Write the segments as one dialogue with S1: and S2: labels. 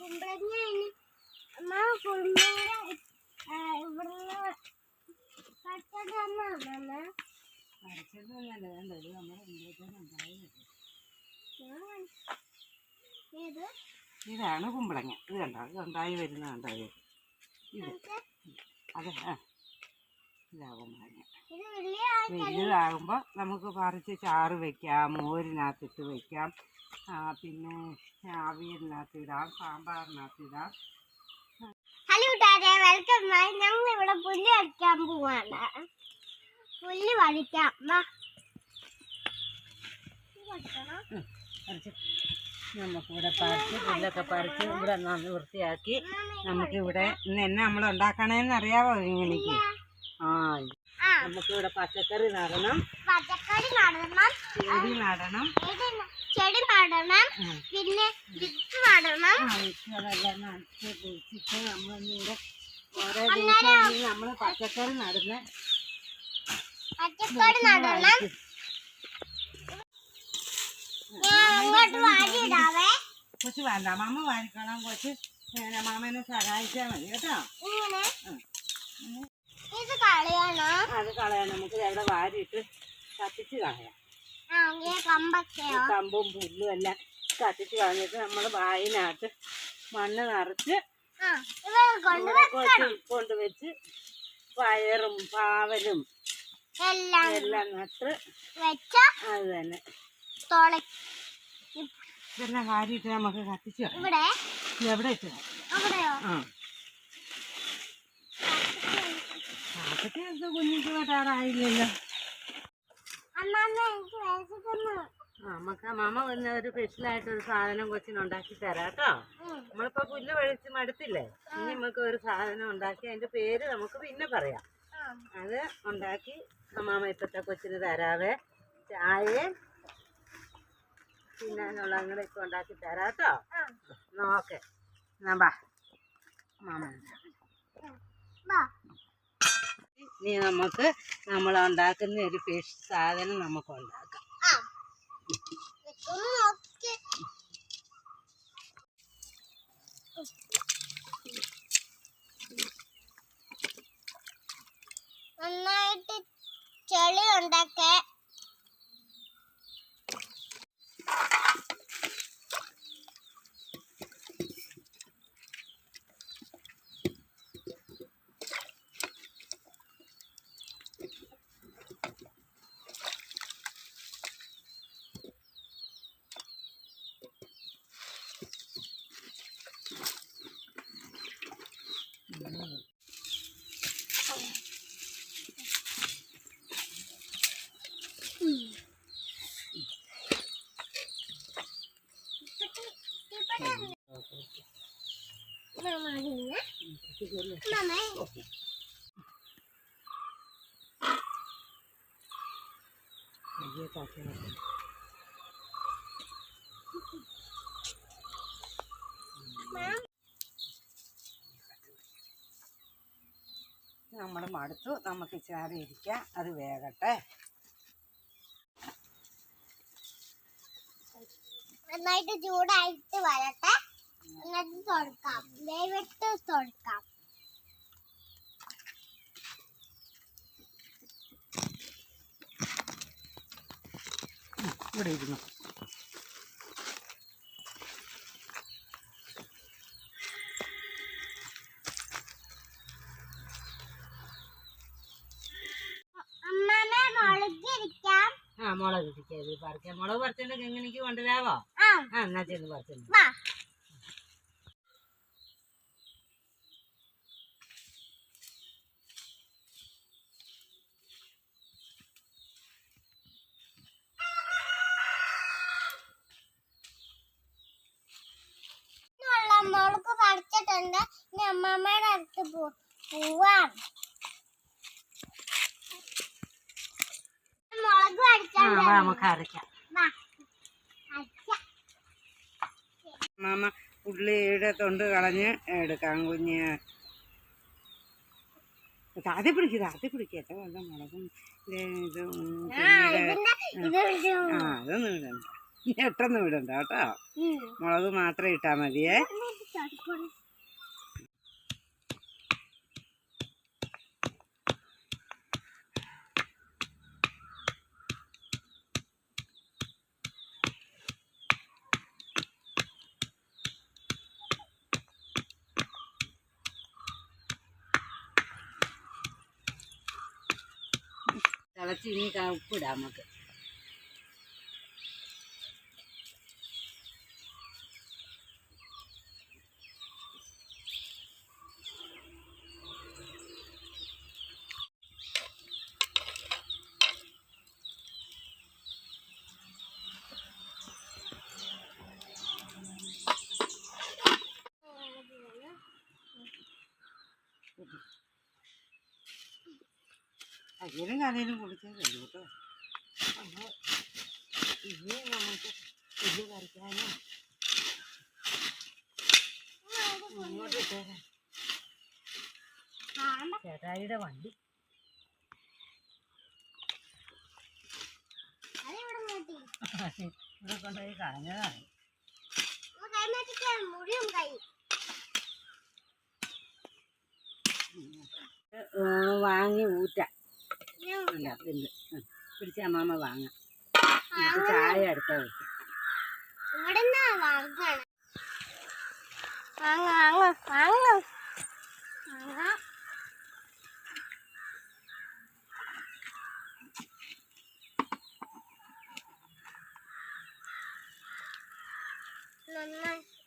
S1: കുമ്പളങ്ങ അമ്മ കുമ്പളങ്ങ ഇവിടുന്ന് പച്ചക്കറി അമ്മ.
S2: പറിച്ചതൊന്നല്ല വേണ്ട ഇത് നമ്മുടെ മുമ്പിലേക്ക് ഉണ്ടായത്
S1: ഇത്
S2: ഇതാണ് കുമ്പളങ്ങ. ഇത് കണ്ടോ? ഇത് ഉണ്ടായി വരുന്ന ഇത്? ഇത്. അതെ ആ. ഇതാ കുമ്പളങ്ങ
S1: ഇത്
S2: വലുതാകുമ്പോൾ നമുക്ക് പറിച്ച് ചാറ് വെക്കാം മോരിനകത്തിട്ട് വെക്കാം. പിന്നെ അവിയലിനകത്ത് ഇടാം സാമ്പാറിനകത്ത് ഇടാം.
S1: ഹലോ കൂട്ടുകാരെ വെൽക്കം ഞങ്ങൾ ഇവിടെ പുല്ല് കളിക്കാൻ പോവാണ്. പുല്ല്.
S2: പറിച്ച്. നമുക്കിവിടെ പറിച്ച് പുല്ലൊക്കെ പറിച്ച് ഇവിടെ നന്ന് വൃത്തിയാക്കി. നമുക്കിവിടെ ഇന്ന് എന്നെ നമ്മൾ ഉണ്ടാക്കണേന്ന് അറിയാവോ എനിക്ക് ആ. പച്ചക്കറി നടണം.
S1: പച്ചക്കറി നടണം.
S2: ചെടി നടണം.
S1: ചെടി നടണം. പിന്നെ വിത്ത് നടണം.
S2: നട്ട് കുഴിച്ചിട്ട് നമ്മളിവിടെ ഓരോ ദിവസം നമ്മൾ പച്ചക്കറി നടുന്ന
S1: പച്ചക്കറി നടണം.
S2: കൊച്ചു വേണ്ട മാമ വാരിക്കണം കൊച്ച് മാമനെ സഹായിച്ചാൽ മതി കേട്ടോ.
S1: ഇത് കളയണോ?
S2: അത് കളയാം നമുക്ക് അവിടെ വാരിയിട്ട് കത്തിച്ച് കളയാം. കമ്പും പുല്ലും എല്ലാം കത്തിച്ച് കളഞ്ഞിട്ട് നമ്മൾ വായിനകത്ത് മണ്ണ് നിറച്ച് കൊണ്ടുവച്ച് പയറും പാവലും
S1: എല്ലാം
S2: എല്ലാം നട്ട്
S1: വെച്ച
S2: അത് തന്നെ. ഇതെല്ലാം വാരിയിട്ട് നമുക്ക് കത്തിച്ച്
S1: ഇവിടെ?
S2: എവിടെ ഇട്ട്
S1: അവിടെയോ?
S2: ആ. കുഞ്ഞിക്ക് വരാറായില്ലല്ലോ നമുക്ക് മാമ വന്ന ഒരു സ്പെഷ്യലായിട്ട് ഒരു സാധനം കൊച്ചിന് ഉണ്ടാക്കി തരാം കേട്ടോ. നമ്മളിപ്പോ പുല്ല് വഴിച്ച് മടുത്തില്ലേ ഇനി നമുക്ക് ഒരു സാധനം ഉണ്ടാക്കി അതിന്റെ പേര് നമുക്ക് പിന്നെ പറയാം. അത് ഉണ്ടാക്കി മാമ ഇപ്പത്തെ കൊച്ചിന് തരാവേ ചായയും തിന്നാനുള്ള അങ്ങനെ ഇപ്പൊ ഉണ്ടാക്കി തരാം കേട്ടോ. നോക്കെ എന്നാ ബാ മാമ. ഇനി നമുക്ക് നമ്മൾ ഉണ്ടാക്കുന്ന ഒരു ഫിഷ് സാധനം നമുക്ക് ഉണ്ടാക്കാം.
S1: നന്നായിട്ട് ചെളി ഉണ്ടാക്കേ.
S2: നമ്മൾ മടുത്തു. നമുക്ക് ചാറി ഇരിക്കാം. അത് വേകട്ടെ.
S1: നന്നായിട്ട് ചൂടായിട്ട് വരട്ടെ. എന്നിട്ട് തുടക്കാം തൊടുക്കാം
S2: ഇവിടെ ഇരുന്നു. ആ മുളക് പറിക്കാം. മുളക് പറിച്ചിട്ടുണ്ടെങ്കിൽ എങ്ങനെയൊക്കെ കൊണ്ടുവരാവോ?
S1: ആ.
S2: ആ എന്നാ ചെന്ന് പറിച്ചു
S1: വാ പഠിച്ചിട്ടുണ്ട്. ഇനി അമ്മമ്മയുടെ അടുത്ത് പോവാ മുളക്
S2: വാ, നമുക്ക് അരയ്ക്കാം. മാമ ഉള്ളിയുടെ തൊണ്ട് കളഞ്ഞ് എടുക്കാം കുഞ്ഞ്. അത് പിടിക്കുക അത് പിടിക്കട്ടെ വല്ല മുളകും ഇത്
S1: ആ
S2: അതൊന്നും ഇടണ്ട. ഞെട്ടൊന്നും വിടണ്ട കേട്ടോ മുളക് മാത്രം ഇട്ടാൽ മതിയേ തിളച്ച് ഇനി ക- ഉപ്പിടാം നമുക്ക് അയ്യലും കലയിലും കുടിച്ചാൽ കഴിയും കേട്ടോ ഇനി നമുക്ക് ഇത് ഇട്ടേരാം ചേട്ടായിയുടെ വണ്ടി. ഇവിടെ കൊണ്ടുപോയി കളഞ്ഞതാണ്. വാങ്ങി ഊറ്റാം. അല്ല പിന്നെ പിടിച്ച അമ്മാമ വാങ്ങാം. ചായ അടുത്ത വയ്ക്കും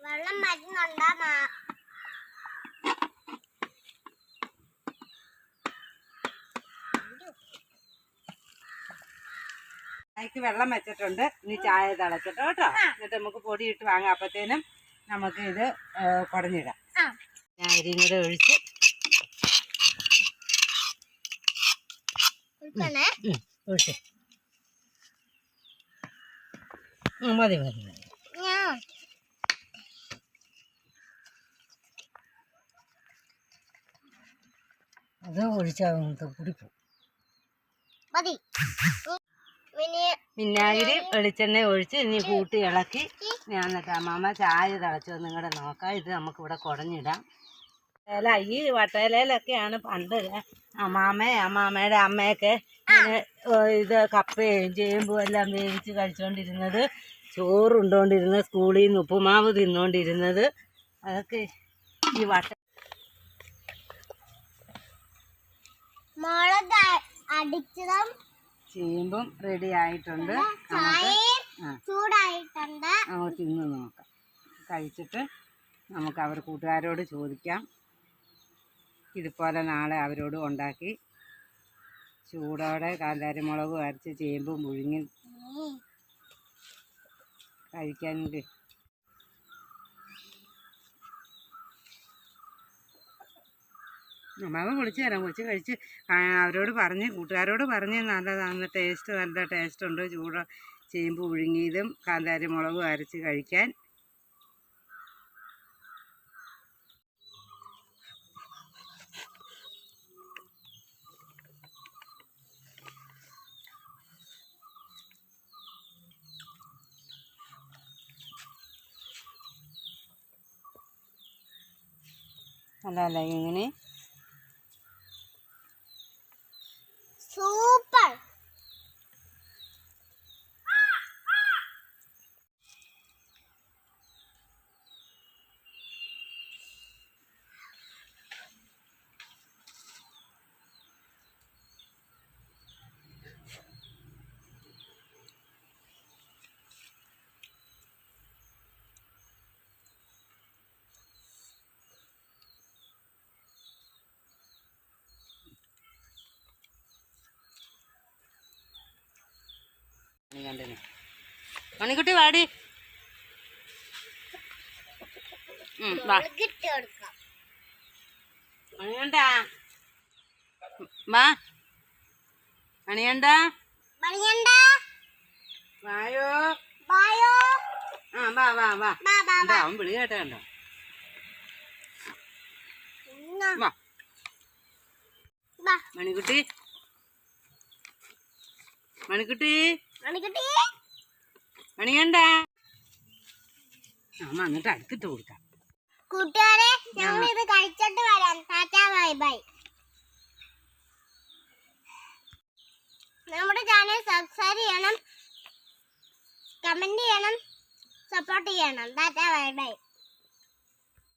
S1: വെള്ളം മരുന്നുണ്ടാ
S2: ചായക്ക് വെള്ളം വെച്ചിട്ടുണ്ട്. ഇനി ചായ തിളച്ചിട്ട് കേട്ടോ. എന്നിട്ട് നമുക്ക് പൊടി ഇട്ട് വാങ്ങാം. അപ്പത്തേനും നമുക്ക് ഇത് കുടഞ്ഞിടാം. ഞാൻ അരിയും കൂടെ ഒഴിച്ച് മതി മതി അത് ഒഴിച്ചാൽ നമുക്ക് കുടിക്കും.
S1: മതി.
S2: വിനാഗിരി വെളിച്ചെണ്ണ ഒഴിച്ച് ഇനി കൂട്ടി ഇളക്കി. ഞാൻ എന്നിട്ട് അമ്മാമ്മ ചായ തിളച്ചു നിങ്ങളുടെ നോക്കാം. ഇത് നമുക്ക് ഇവിടെ കുടഞ്ഞിടാം. ഇല ഈ വട്ടയിലൊക്കെയാണ് പണ്ട് അമ്മാമ്മ അമ്മാമ്മയുടെ അമ്മയൊക്കെ ഇത് കപ്പയും ചേമ്പും എല്ലാം വേവിച്ച് കഴിച്ചുകൊണ്ടിരുന്നത് ചോറുണ്ടോണ്ടിരുന്നത് സ്കൂളിൽ നിന്ന് ഉപ്പുമാവ് തിന്നുകൊണ്ടിരുന്നത് അതൊക്കെ ഈ വട്ട
S1: മുളക് അടിച്ചതും
S2: ചേമ്പും റെഡി ആയിട്ടുണ്ട്.
S1: ചൂടായിട്ടുണ്ട്.
S2: നമുക്ക് തിന്ന് നോക്കാം. കഴിച്ചിട്ട് നമുക്ക് അവർ കൂട്ടുകാരോട് ചോദിക്കാം. ഇതുപോലെ നാളെ അവരോട് ഉണ്ടാക്കി. ചൂടോടെ കാന്താരിമുളക് അരച്ച് ചേമ്പും പുഴുങ്ങി. കഴിക്കാനുണ്ട് അമ്മാവൻ വിളിച്ചു തരാം. കൊച്ചു കഴിച്ച് അവരോട് പറഞ്ഞ് കൂട്ടുകാരോട് പറഞ്ഞ് നല്ലതാണ് ടേസ്റ്റ് നല്ല ടേസ്റ്റ് ഉണ്ട്. ചൂട ചേമ്പ് പുഴുങ്ങിയതും കാന്താരി മുളകും അരച്ച് കഴിക്കാൻ. അല്ല അല്ല ഇങ്ങനെ കണ്ടിന്. മണിക്കുട്ടി വാടി. വാ.
S1: മണിയണ്ട
S2: വായോ.
S1: ബായോ
S2: ആ വാ വാ വാ.
S1: ബാ ബാ
S2: എന്താ അവൻ വിളി കേട്ട കണ്ടോ?
S1: ഇന്നാ.
S2: വാ. മണിക്കുട്ടി. മണിക്കുട്ടി. മണികണ്ട അമ്മ എന്നിട്ട് അടുത്തിട്ട് കൊടുക്കാം.
S1: കൂട്ടുകാരെ ഞങ്ങൾ ഇത് കഴിച്ചിട്ട് വരാം. Tata bye bye. നമ്മുടെ ചാനൽ സബ്സ്ക്രൈബ് ചെയ്യണം കമന്റ് ചെയ്യണം സപ്പോർട്ട് ചെയ്യണം. Tata bye bye.